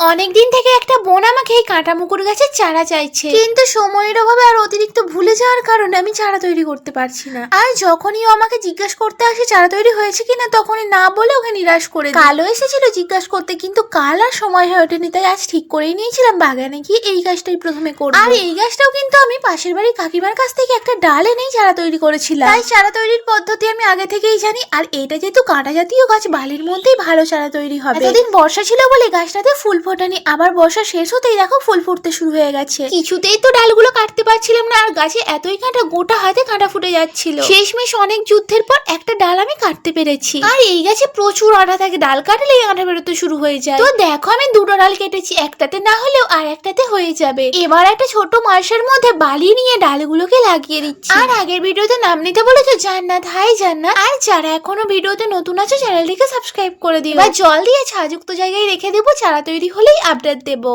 অনেকদিন থেকে একটা বোন আমাকে এই কাঁটা মুকুর গাছের চারা চাইছে। কিন্তু সময়ের অভাবে আর অতিরিক্ত ভুলে যাওয়ার কারণে আমি চারা তৈরি করতে পারছি না। আর যখনই ও আমাকে জিজ্ঞাসা করতে আসে চারা তৈরি হয়েছে কিনা তখনই না বলে ওকে নিরাশ করে। কালও এসেছিল জিজ্ঞাসা করতে কিন্তু কাল আর সময় হয়ে ওঠেনি তাই আজ ঠিক করেই নিয়েছিলাম বাগানে গিয়ে এই গাছটাই প্রথমে করব। আর এই গাছটাও কিন্তু আমি পাশের বাড়ির কাকিমার কাছ থেকে একটা ডাল এনেই চারা তৈরি করেছিলাম। তাই চারা তৈরির পদ্ধতি আমি আগে থেকেই জানি আর এটা যেহেতু কাঁটা জাতীয় গাছ বালির মধ্যেই ভালো চারা তৈরি হবে। এতদিন বর্ষা ছিল বলে গাছটাতে ফুল ফোটানি আবার বর্ষা শেষ হতেই দেখো ফুল ফুটতে শুরু হয়ে গেছে। কিছুতেই তো ডালগুলো কাটতে পারছিলাম না, আর গাছে এতই কাঁটা গোটা হাতে কাঁটা ফুটে যাচ্ছিল। শেষমেশ অনেক যুদ্ধের পর একটা ডাল কাটতে পেরেছি। আর এই গাছে প্রচুর আঠা থাকে ডাল কাটলেই আঠা বেরোতে শুরু হয়ে যায়। তো দেখো আমি দুটো ডাল কেটেছি একটাতে না হলেও আর একটাতে হয়ে যাবে। এবার একটা ছোট মাসের মধ্যে বালি নিয়ে ডালগুলোকে লাগিয়ে দিচ্ছি। আর আগের ভিডিওতে নাম নিতে বলেছ জান্নাত। হাই জান্নাত। আর যারা এখনও ভিডিওতে নতুন আছে চ্যানেলটিকে সাবস্ক্রাইব করে দিও। বা জল দিয়ে ছাযুক্ত জায়গায় রেখে দেবো চারা তৈরি হলেই আপডেট দেবো।